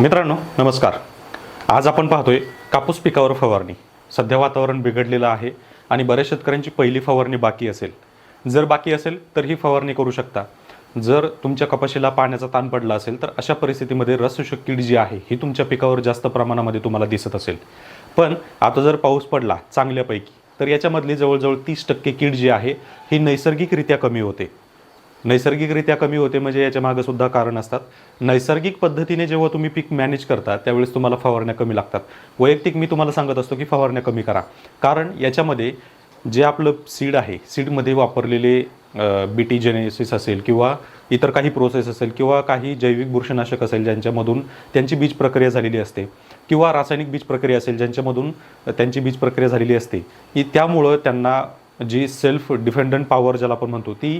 मित्रांनो नमस्कार. आज आपण पाहतोय कापूस पिकावर फवारणी. सध्या वातावरण बिघडलेलं आहे आणि बऱ्याच शेतकऱ्यांची पहिली फवारणी बाकी असेल. जर बाकी असेल तर ही फवारणी करू शकता. जर तुमच्या कपाशीला पाण्याचा ताण पडला असेल तर अशा परिस्थितीमध्ये रसशुक कीड जी आहे ही तुमच्या पिकावर जास्त प्रमाणामध्ये तुम्हाला दिसत असेल. पण आता जर पाऊस पडला चांगल्यापैकी तर याच्यामधली जवळजवळ तीस टक्के कीड जी आहे ही नैसर्गिकरित्या कमी होते. नैसर्गिकरित्या कमी होते म्हणजे याच्या मागे सुद्धा कारण असतात. नैसर्गिक पद्धतीने जेव्हा तुम्ही पीक मॅनेज करता त्यावेळेस तुम्हाला फवारण्या कमी लागतात. वैयक्तिक मी तुम्हाला सांगत असतो की फवारण्या कमी करा. कारण याच्यामध्ये जे आपलं सीड आहे सीडमध्ये वापरलेले बीटी जेनेसिस असेल किंवा इतर काही प्रोसेस असेल किंवा काही जैविक बुरशीनाशक असेल ज्यांच्यामधून त्यांची बीज प्रक्रिया झालेली असते किंवा रासायनिक बीज प्रक्रिया असेल ज्यांच्यामधून त्यांची बीज प्रक्रिया झालेली असते की त्यामुळं त्यांना जी सेल्फ डिफेंडंट पॉवर ज्याला आपण म्हणतो ती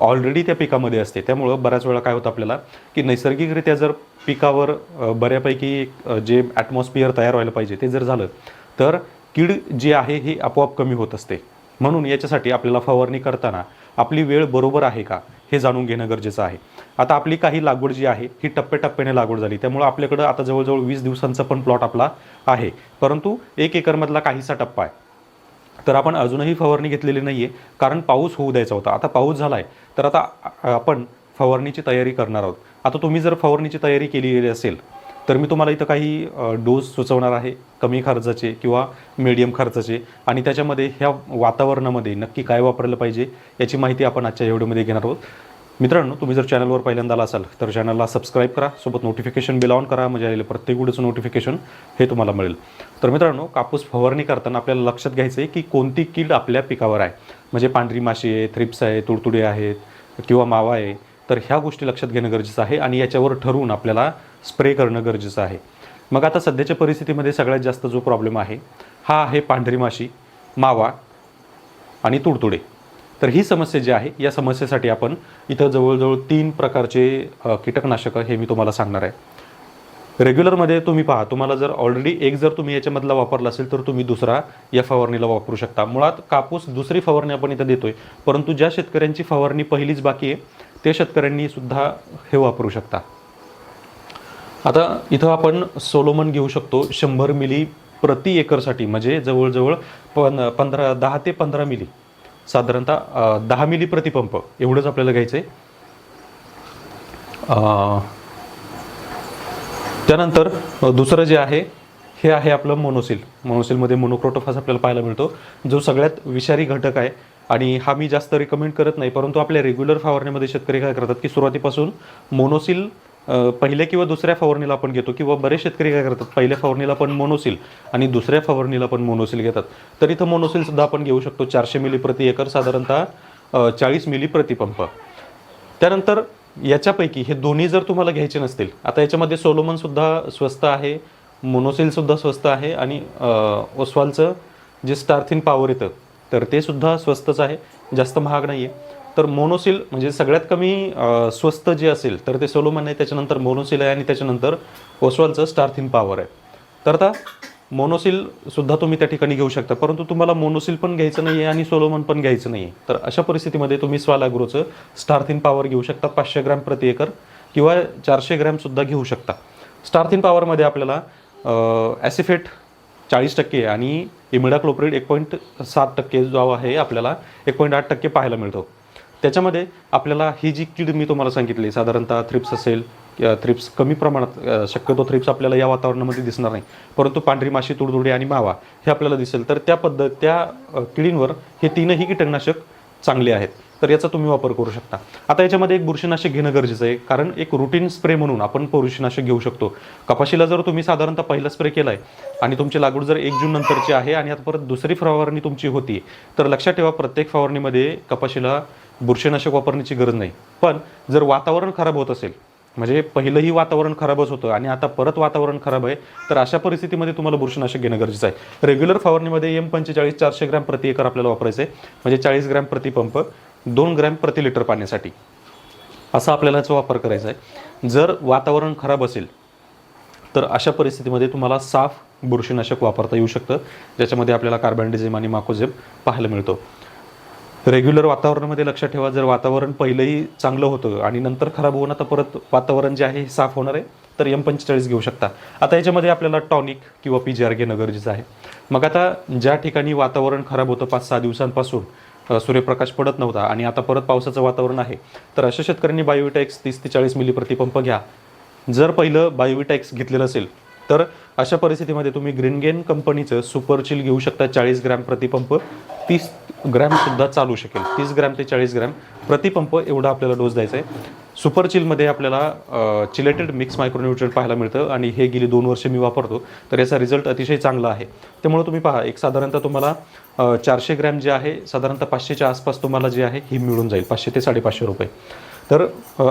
ऑलरेडी त्या पिकामध्ये असते. त्यामुळं बऱ्याच वेळा काय होतं आपल्याला की नैसर्गिकरित्या जर पिकावर बऱ्यापैकी जे ॲटमॉस्फिअर तयार व्हायला पाहिजे ते जर झालं तर कीड जी आहे ही आपोआप कमी होत असते. म्हणून याच्यासाठी आपल्याला फवारणी करताना आपली वेळ बरोबर आहे का हे जाणून घेणं गरजेचं आहे. आता आपली काही लागवड जी आहे ही टप्प्याटप्प्याने लागवड झाली. त्यामुळं आपल्याकडं आता जवळजवळ वीस दिवसांचा पण प्लॉट आपला आहे. परंतु एक एकरमधला काहीसा टप्पा आहे. तर आपण अजूनही फवारणी घेतलेली नाही आहे कारण पाऊस होऊ द्यायचा होता. आता पाऊस झाला आहे तर आता आपण फवारणीची तयारी करणार आहोत. आता तुम्ही जर फवारणीची तयारी केलेली असेल तर मी तुम्हाला इथं काही डोस सुचवणार आहे. कमी खर्चाचे किंवा मिडियम खर्चाचे. आणि त्याच्यामध्ये ह्या वातावरणामध्ये नक्की काय वापरलं पाहिजे याची माहिती आपण आजच्या या व्हिडिओमध्ये घेणार आहोत. मित्रांनो तुम्ही जर चॅनलवर पहिल्यांदा असाल तर चॅनलला सबस्क्राईब करा सोबत नोटिफिकेशन बिल ऑन करा म्हणजे आलेलं प्रत्येक व्हिडिओचं नोटिफिकेशन हे तुम्हाला मिळेल. तर मित्रांनो कापूस फवारणी करताना आपल्याला लक्षात घ्यायचं आहे की कोणती कीड आपल्या पिकावर आहे. म्हणजे पांढरी माशी आहे थ्रिप्स आहे तुडतुडे आहेत किंवा मावा आहे तर ह्या गोष्टी लक्षात घेणं गरजेचं आहे आणि याच्यावर ठरवून आपल्याला स्प्रे करणं गरजेचं आहे. मग आता सध्याच्या परिस्थितीमध्ये सगळ्यात जास्त जो प्रॉब्लेम आहे हा आहे पांढरी माशी मावा आणि तुडतुडे. तर ही समस्या जी आहे या समस्येसाठी आपण इथं जवळजवळ तीन प्रकारचे कीटकनाशकं हे मी तुम्हाला सांगणार आहे. रेग्युलरमध्ये तुम्ही पहा तुम्हाला जर ऑलरेडी एक जर तुम्ही याच्यामधला वापरला असेल तर तुम्ही दुसरा या फवारणीला वापरू शकता. मुळात कापूस दुसरी फवारणी आपण इथं देतोय परंतु ज्या शेतकऱ्यांची फवारणी पहिलीच बाकी आहे त्या शेतकऱ्यांनी सुद्धा हे वापरू शकता. आता इथं आपण सोलोमन घेऊ शकतो शंभर मिली प्रति एकरसाठी म्हणजे जवळजवळ पन पंधरा दहा ते पंधरा मिली. साधारणतः दहा मिली प्रतिपंप एवढंच आपल्याला घ्यायचं आहे त्यानंतर दुसरं जे आहे हे आहे आपलं मोनोसिल. मोनोसिलमध्ये मोनोक्रोटोफास आपल्याला पाहायला मिळतो जो सगळ्यात विषारी घटक आहे. आणि हा मी जास्त रिकमेंड करत नाही परंतु आपल्या रेग्युलर फवारणीमध्ये शेतकरी काय करतात की सुरुवातीपासून मोनोसिल पहिल्या किंवा दुसऱ्या फवारणीला आपण घेतो किंवा बरेच शेतकरी काय करतात पहिल्या फवारणीला पण मोनोसिल आणि दुसऱ्या फवारणीला पण मोनोसिल घेतात. तर इथं मोनोसिल सुद्धा आपण घेऊ शकतो चारशे मिली प्रति एकर साधारणतः चाळीस मिली प्रतिपंप त्यानंतर याच्यापैकी हे दोन्ही जर तुम्हाला घ्यायचे नसतील आता याच्यामध्ये सोलोमनसुद्धा स्वस्त आहे मोनोसिलसुद्धा स्वस्त आहे आणि अ, ओस्वालचं जे स्टार्थिन पॉवर येतं तर ते सुद्धा स्वस्तच आहे जास्त महाग नाही आहे तर मोनोसिल म्हणजे सगळ्यात कमी स्वस्त जे असेल तर ते सोलोमन आहे त्याच्यानंतर मोनोसिल आहे आणि त्याच्यानंतर ओस्वालचं स्टार्थिन पॉवर आहे. तर आता मोनोसिल सुद्धा तुम्ही त्या ठिकाणी घेऊ शकता परंतु तुम्हाला मोनोसिल पण घ्यायचं नाही आहे आणि सोलोमन पण घ्यायचं नाही आहे तर अशा परिस्थितीमध्ये तुम्ही स्वालाग्रोचं स्टार्थिन पॉवर घेऊ शकता पाचशे ग्रॅम प्रति एकर किंवा चारशे ग्रॅमसुद्धा घेऊ शकता. स्टार्थिन पॉवरमध्ये आपल्याला ॲसिफेट चाळीस टक्के आणि इमिडाक्लोप्रिड एक पॉईंट सात टक्के जो आहे आपल्याला एक पॉईंट आठ टक्के पाहायला मिळतो. त्याच्यामध्ये आपल्याला ही जी कीड मी तुम्हाला सांगितली साधारणतः थ्रिप्स असेल थ्रिप्स कमी प्रमाणात शक्यतो थ्रिप्स आपल्याला या वातावरणामध्ये दिसणार नाही. परंतु पांढरी माशी तुडतुडे आणि मावा हे आपल्याला दिसेल. तर त्या पद्धत त्या किडींवर हे तीनही कीटकनाशक चांगले आहेत. तर याचा तुम्ही वापर करू शकता. आता याच्यामध्ये एक बुरशीनाशक घेणं गरजेचं आहे. कारण एक रुटीन स्प्रे म्हणून आपण बुरशीनाशक घेऊ शकतो. कपाशीला जर तुम्ही साधारणतः पहिला स्प्रे केला आहे आणि तुमची लागवड जर एक जून नंतरची आहे आणि आता परत दुसरी फवारणी तुमची होती तर लक्षात ठेवा प्रत्येक फवारणीमध्ये कपाशीला बुरशीनाशक वापरण्याची गरज नाही. पण जर वातावरण खराब होत असेल म्हणजे पहिलंही वातावरण खराबच होतं आणि आता परत वातावरण खराब आहे तर अशा परिस्थितीमध्ये तुम्हाला बुरशीनाशक घेणं गरजेचं आहे. रेग्युलर फवारणीमध्ये एम पंचेचाळीस चारशे ग्रॅम प्रति एकर आपल्याला वापरायचं आहे. म्हणजे चाळीस ग्रॅम प्रति पंप दोन ग्रॅम प्रति लिटर पाण्यासाठी. असा आपल्याला याचा वापर करायचा आहे. जर वातावरण खराब असेल तर अशा परिस्थितीमध्ये तुम्हाला साफ बुरशीनाशक वापरता येऊ शकतं ज्याच्यामध्ये आपल्याला कार्बन डिझेम आणि माकोझेम पाहायला मिळतो. रेग्युलर वातावरणामध्ये लक्षात ठेवा. जर वातावरण पहिलंही चांगलं होतं आणि नंतर खराब होऊन आता परत वातावरण जे आहे हे साफ होणार आहे तर एम पंचेचाळीस घेऊ शकता. आता याच्यामध्ये आपल्याला टॉनिक किंवा पी जी आर घेणं गरजेचं आहे. मग आता ज्या ठिकाणी वातावरण खराब होतं पाच सहा दिवसांपासून सूर्यप्रकाश पडत नव्हता आणि आता परत पावसाचं वातावरण आहे तर अशा शेतकऱ्यांनी बायोविटॅक्स तीस ते चाळीस मिली प्रतिपंप घ्या. जर पहिलं बायोविटॅक्स घेतलेलं असेल तर अशा परिस्थितीमध्ये तुम्ही ग्रीनगेन कंपनीचं सुपरचिल घेऊ शकता चाळीस ग्रॅम प्रतिपंप तीस ग्रॅमसुद्धा चालू शकेल. तीस ग्रॅम ते चाळीस ग्रॅम प्रतिपंप एवढा आपल्याला डोस द्यायचा आहे सुपर चिलमध्ये आपल्याला चिलेटेड मिक्स मायक्रोन्युट्रिएंट पाहायला मिळतं आणि हे गेली दोन वर्ष मी वापरतो. तर याचा रिझल्ट अतिशय चांगला आहे. त्यामुळे तुम्ही पहा एक साधारणतः तुम्हाला चारशे ग्रॅम जे आहे साधारणतः पाचशेच्या आसपास तुम्हाला जे आहे ही मिळून जाईल. पाचशे ते साडेपाचशे रुपये. तर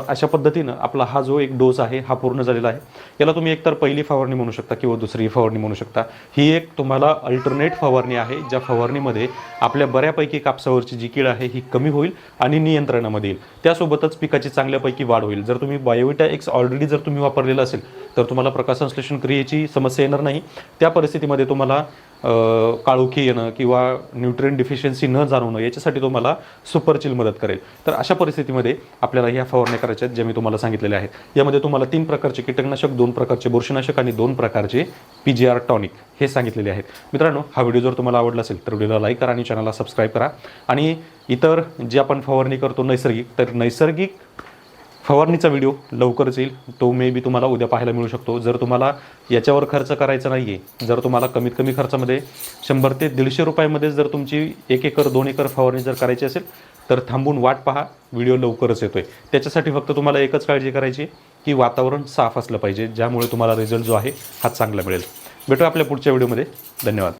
अशा पद्धतीनं आपला हा जो एक डोस आहे हा पूर्ण झालेला आहे. याला तुम्ही एकतर पहिली फवारणी म्हणू शकता किंवा दुसरी फवारणी म्हणू शकता. ही एक तुम्हाला अल्टरनेट फवारणी आहे ज्या फवारणीमध्ये आपल्या बऱ्यापैकी कापसावरची जी कीड आहे ही कमी होईल आणि नियंत्रणामध्ये येईल. त्यासोबतच पिकाची चांगल्यापैकी वाढ होईल. जर तुम्ही बायोविटा एक्स ऑलरेडी जर तुम्ही वापरलेला असेल तर तुम्हाला प्रकाशसंश्लेषण क्रियेची समस्या येणार नाही. त्या परिस्थितीमध्ये तुम्हाला काळोखी येणं किंवा न्यूट्रिएंट डिफिशियन्सी न जाणवणं याच्यासाठी तुम्हाला मला सुपरचिल मदत करेल. तर अशा परिस्थितीमध्ये आपल्याला ह्या फवारण्या करायच्या आहेत ज्या मी तुम्हाला सांगितलेल्या आहेत. यामध्ये तुम्हाला तीन प्रकारचे कीटकनाशक दोन प्रकारचे बुरशीनाशक आणि दोन प्रकारचे पी जी आर टॉनिक हे सांगितलेले आहेत. मित्रांनो हा व्हिडिओ जर तुम्हाला आवडला असेल तर व्हिडिओला लाईक करा आणि चॅनलला सबस्क्राईब करा. आणि इतर जे आपण फवारणी करतो नैसर्गिक तर नैसर्गिक फवारणीचा व्हिडिओ लवकरच येईल. तो मे बी तुम्हाला उद्या पाहायला मिळू शकतो. जर तुम्हाला याच्यावर खर्च करायचा नाही आहे जर तुम्हाला कमीत कमी खर्चामध्ये शंभर ते दीडशे रुपयामध्ये जर तुमची एक एकर दोन एकर फवारणी जर करायची असेल तर थांबून वाट पहा. व्हिडिओ लवकरच येतो आहे त्याच्यासाठी फक्त तुम्हाला एकच काळजी करायची की वातावरण साफ असलं पाहिजे ज्यामुळे तुम्हाला रिझल्ट जो आहे हा चांगला मिळेल. भेटू आपल्या पुढच्या व्हिडिओमध्ये धन्यवाद.